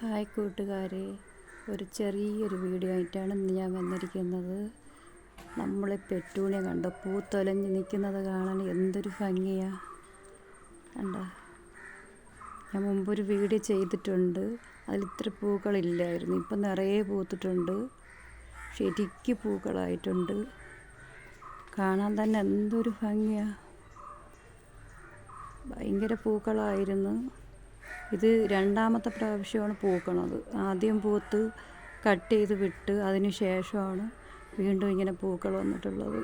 Hi കൂട്ടുകാരെ. ഒരു ചെറിയൊരു വീഡിയോ ആയിട്ടാണ് ഇന്ന് ഞാൻ വന്നിരിക്കുന്നത്. നമ്മളെ പെറ്റൂണിയ കണ്ട? പൂത്തൊലഞ്ഞ് നിൽക്കുന്നത് കാണാൻ എന്തൊരു ഭംഗിയാ. കണ്ട? ഞാൻ മുമ്പൊരു വീഡിയോ ചെയ്തിട്ടുണ്ട്. അതിൽ ഇത്ര പൂക്കളില്ലായിരുന്നു. ഇപ്പം നിറയെ പൂത്തിട്ടുണ്ട്. ശരിക്ക് പൂക്കളായിട്ടുണ്ട്. കാണാൻ തന്നെ എന്തൊരു ഭംഗിയാ. ഭയങ്കര പൂക്കളായിരുന്നു. ഇത് രണ്ടാമത്തെ പ്രാവശ്യമാണ് പൂക്കണത്. ആദ്യം പൂത്ത് കട്ട് ചെയ്ത് വിട്ട് അതിന് ശേഷമാണ് വീണ്ടും ഇങ്ങനെ പൂക്കൾ വന്നിട്ടുള്ളത്.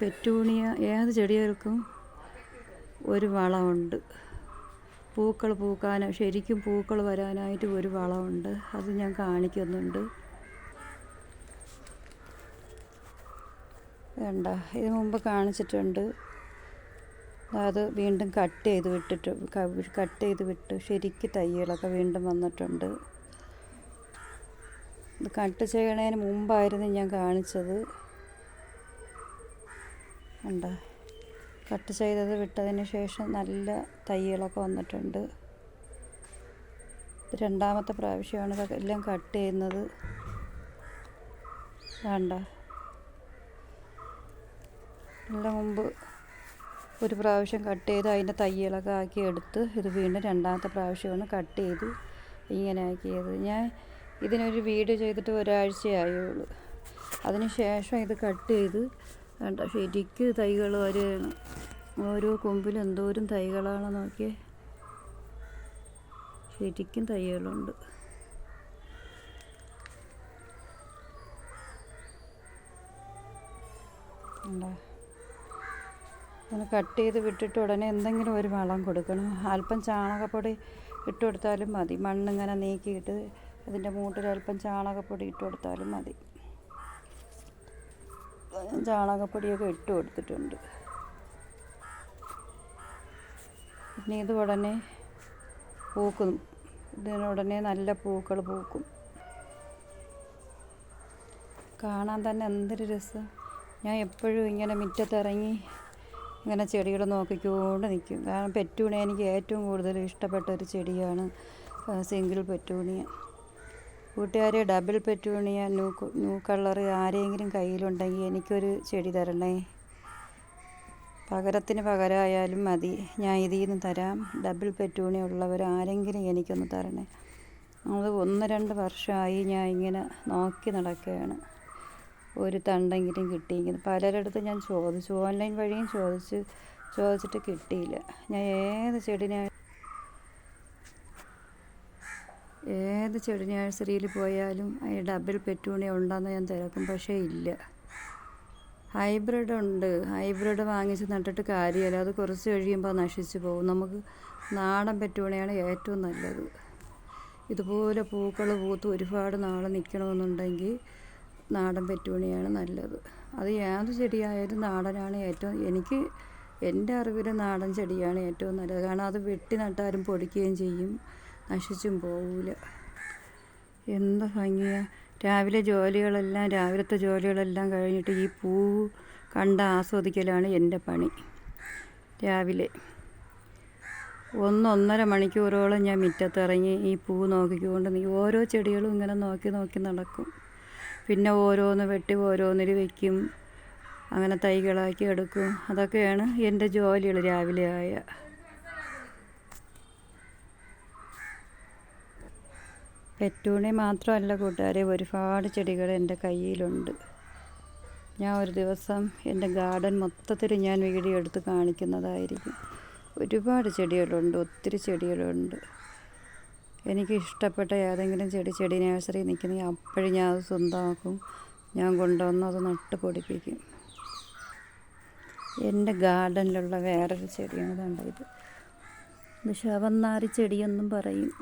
പെറ്റൂണിയ ഏത് ചെടികൾക്കും ഒരു വളമുണ്ട്. പൂക്കൾ പൂക്കാൻ ശരിക്കും പൂക്കൾ വരാനായിട്ട് ഒരു വളമുണ്ട്. അത് ഞാൻ കാണിക്കുന്നുണ്ട്. വേണ്ട ഇത് മുമ്പ് കാണിച്ചിട്ടുണ്ട്. അത് വീണ്ടും കട്ട് ചെയ്ത് വിട്ടിട്ട് കട്ട് ചെയ്ത് വിട്ട് ശരിക്ക് തയ്യലൊക്കെ വീണ്ടും വന്നിട്ടുണ്ട്. ഇത് കട്ട് ചെയ്യണതിന് മുമ്പായിരുന്നു ഞാൻ കാണിച്ചത്. കണ്ട? കട്ട് ചെയ്തത് വിട്ടതിന് ശേഷം നല്ല തയ്യലൊക്കെ വന്നിട്ടുണ്ട്. രണ്ടാമത്തെ പ്രാവശ്യമാണ് എല്ലാം കട്ട് ചെയ്യുന്നത്. വേണ്ട എല്ലാം മുമ്പ് ഒരു പ്രാവശ്യം കട്ട് ചെയ്ത് അതിന്റെ തയ്യലൊക്കെ ആക്കി എടുത്ത് ഇത് വീണ്ടും രണ്ടാമത്തെ പ്രാവശ്യമാണ് കട്ട് ചെയ്ത് ഇങ്ങനെ ആക്കിയത്. ഞാൻ ഇതിനൊരു വീഡിയോ ചെയ്തിട്ട് ഒരാഴ്ചയായുള്ളൂ അതിന് ശേഷം ഇത് കട്ട് ചെയ്ത് വേണ്ട ശരിക്ക് തൈകൾ വരെയാണ് ഓരോ കൊമ്പിലും എന്തോരം തൈകളാണ് നോക്കിയേ. ശരിക്കും തൈകളുണ്ട്. ഉണ്ടോ അങ്ങനെ കട്ട് ചെയ്ത് വിട്ടിട്ട് ഉടനെ എന്തെങ്കിലും ഒരു വളം കൊടുക്കണം. അല്പം ചാണകപ്പൊടി ഇട്ട് കൊടുത്താലും മതി. മണ്ണിങ്ങനെ നീക്കിയിട്ട് അതിന്റെ മൂട്ടിൽ അല്പം ചാണകപ്പൊടി ഇട്ട് കൊടുത്താലും മതി. ചാണകപ്പൊടിയൊക്കെ ഇട്ട് കൊടുത്തിട്ടുണ്ട്. പിന്നെ ഇത് ഉടനെ പൂക്കും. ഇതിനുടനെ നല്ല പൂക്കൾ പൂക്കും. കാണാൻ തന്നെ എന്തൊരു രസം. ഞാൻ എപ്പോഴും ഇങ്ങനെ മുറ്റത്തിറങ്ങി ഇങ്ങനെ ചെടികൾ നോക്കിക്കൊണ്ട് നിൽക്കും. കാരണം പെറ്റൂണിയ എനിക്ക് ഏറ്റവും കൂടുതൽ ഇഷ്ടപ്പെട്ട ഒരു ചെടിയാണ് സിംഗിൾ പെറ്റൂണിയ. കൂട്ടുകാരെ double petunia new new colour ആരെങ്കിലും കയ്യിലുണ്ടെങ്കിൽ എനിക്കൊരു ചെടി തരണേ. പകരത്തിന് പകരമായാലും മതി. ഞാൻ ഇതിൽ നിന്ന് തരാം. ഡബിൾ പെറ്റൂണിയ ഉള്ളവർ ആരെങ്കിലും എനിക്കൊന്ന് തരണേ. അത് ഒന്ന് രണ്ട് വർഷമായി ഞാൻ ഇങ്ങനെ നോക്കി നടക്കുകയാണ്. ഒരു തണ്ടെങ്കിലും കിട്ടിയെങ്കിൽ പലരിടത്തും ഞാൻ ചോദിച്ചു. ഓൺലൈൻ വഴിയും ചോദിച്ച്. ചോദിച്ചിട്ട് കിട്ടിയില്ല. ഞാൻ ഏത് ചെടി ഏത് ചെടി നഴ്സറിയിൽ പോയാലും ഈ ഡബിൾ പെറ്റൂണിയ ഉണ്ടെന്ന് ഞാൻ തിരക്കും. പക്ഷേ ഇല്ല. ഹൈബ്രിഡ് ഉണ്ട്. ഹൈബ്രിഡ് വാങ്ങിച്ച് നട്ടിട്ട് കാര്യമില്ല. അത് കുറച്ച് കഴിയുമ്പോൾ നശിച്ചു പോകും. നമുക്ക് നാടൻ പെറ്റൂണിയാണ് ഏറ്റവും നല്ലത്. ഇതുപോലെ പൂക്കൾ പൂത്ത് ഒരുപാട് നാൾ നിൽക്കണമെന്നുണ്ടെങ്കിൽ നാടൻ പെറ്റൂണിയാണ് നല്ലത്. അത് ഏത് ചെടിയായാലും നാടനാണ് ഏറ്റവും എനിക്ക് എന്റെ അറിവിൽ നാടൻ ചെടിയാണ് ഏറ്റവും നല്ലത്. കാരണം അത് വെട്ടി നട്ടാലും പൊടിക്കുകയും ചെയ്യും. നശിച്ചും പോവില്ല എന്ത് ഭംഗിയാണ് രാവിലെ ജോലികളെല്ലാം രാവിലത്തെ ജോലികളെല്ലാം കഴിഞ്ഞിട്ട് ഈ പൂ കണ്ട് ആസ്വദിക്കലാണ് എന്റെ പണി. രാവിലെ ഒന്നൊന്നര മണിക്കൂറോളം ഞാൻ മുറ്റത്തിറങ്ങി ഈ പൂ നോക്കിക്കൊണ്ട് ഓരോ ചെടികളും ഇങ്ങനെ നോക്കി നോക്കി നടക്കും. പിന്നെ ഓരോന്ന് വെട്ടി ഓരോന്നിൽ വയ്ക്കും അങ്ങനെ തൈകളാക്കി എടുക്കും. അതൊക്കെയാണ് എന്റെ ജോലികൾ രാവിലെ ആയ. പെറ്റൂണി മാത്രമല്ല കൂട്ടുകാരെ ഒരുപാട് ചെടികൾ എന്റെ കയ്യിലുണ്ട്. ഞാൻ ഒരു ദിവസം എന്റെ ഗാർഡൻ മൊത്തത്തിൽ ഞാൻ വീഡിയോ എടുത്ത് കാണിക്കുന്നതായിരിക്കും. ഒരുപാട് ചെടികളുണ്ട് ഒത്തിരി ചെടികളുണ്ട്. എനിക്ക് ഇഷ്ടപ്പെട്ട ഏതെങ്കിലും ചെടി ചെടി നഴ്സറി നിൽക്കുന്നെങ്കിൽ അപ്പോഴും ഞാൻ അത് സ്വന്തമാക്കും. ഞാൻ കൊണ്ടുവന്ന് അത് നട്ട് പൊടിപ്പിക്കും. എന്റെ ഗാർഡനിലുള്ള വേറൊരു ചെടിയാണ് കണ്ടത് ഇത്. ശവന്നാരി ചെടിയെന്നും പറയും.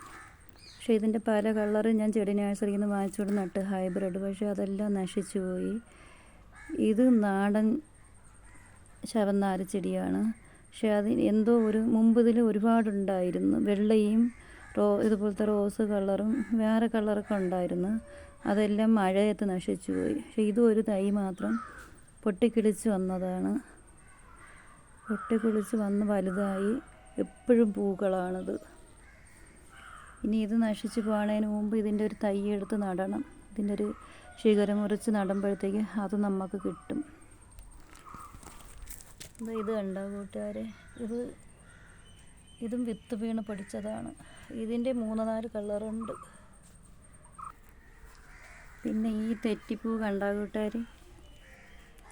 പക്ഷേ ഇതിന്റെ പല കളറും ഞാൻ ചെടി നഴ്സറിയിൽ നിന്ന് വാങ്ങിച്ചുകൊണ്ട് നട്ട് ഹൈബ്രിഡ്. പക്ഷേ അതെല്ലാം നശിച്ചു പോയി. ഇത് നാടൻ ശവന്നാരി ചെടിയാണ്. പക്ഷേ അതിന് എന്തോ ഒരു മുമ്പ് ഇതിൽ ഒരുപാടുണ്ടായിരുന്നു. വെള്ളയും റോ ഇതുപോലത്തെ റോസ് കളറും വേറെ കളറൊക്കെ ഉണ്ടായിരുന്നു. അതെല്ലാം മഴയത്ത് നശിച്ചു പോയി. പക്ഷേ ഇതും ഒരു തൈ മാത്രം പൊട്ടിക്കിളിച്ച് വന്നതാണ്. പൊട്ടിക്കിളിച്ച് വന്ന് വലുതായി എപ്പോഴും പൂക്കളാണിത്. ഇനി ഇത് നശിച്ചു പോകുന്നതിന് മുമ്പ് ഇതിന്റെ ഒരു തൈ എടുത്ത് നടണം. ഇതിന്റെ ഒരു ശിഖരം മുറിച്ച് നടുമ്പോഴത്തേക്ക് അത് നമുക്ക് കിട്ടും. ഇത് കണ്ടോ കൂട്ടുകാരെ? ഇത് ഇതും വിത്ത് വീണ് പഠിച്ചതാണ് ഇതിന്റെ മൂന്ന് നാല് കളറുണ്ട്. പിന്നെ ഈ തെറ്റിപ്പൂ കണ്ടാ കൂട്ടുകാർ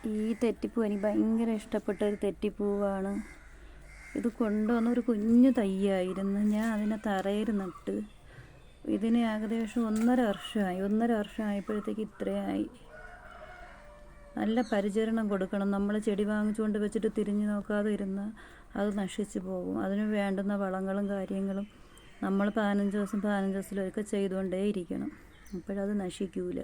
ഈ തെറ്റിപ്പൂ എനിക്ക് ഭയങ്കര ഇഷ്ടപ്പെട്ട ഒരു തെറ്റിപ്പൂവാണ്. ഇത് കൊണ്ടുവന്ന ഒരു കുഞ്ഞു തയ്യായിരുന്നു. ഞാൻ അതിനെ തറയിൽ നട്ട്. ഇതിന് ഏകദേശം ഒന്നര വർഷമായി. ഒന്നര വർഷമായപ്പോഴത്തേക്ക് ഇത്രയായി. നല്ല പരിചരണം കൊടുക്കണം. നമ്മൾ ചെടി വാങ്ങിച്ചുകൊണ്ട് വെച്ചിട്ട് തിരിഞ്ഞു നോക്കാതെ ഇരുന്നാൽ അത് നശിച്ചു പോകും. അതിന് വേണ്ടുന്ന വളങ്ങളും കാര്യങ്ങളും നമ്മൾ പതിനഞ്ച് ദിവസം പതിനഞ്ച് ദിവസത്തിലൊക്കെ ചെയ്തുകൊണ്ടേ ഇരിക്കണം അപ്പോഴത് നശിക്കൂല.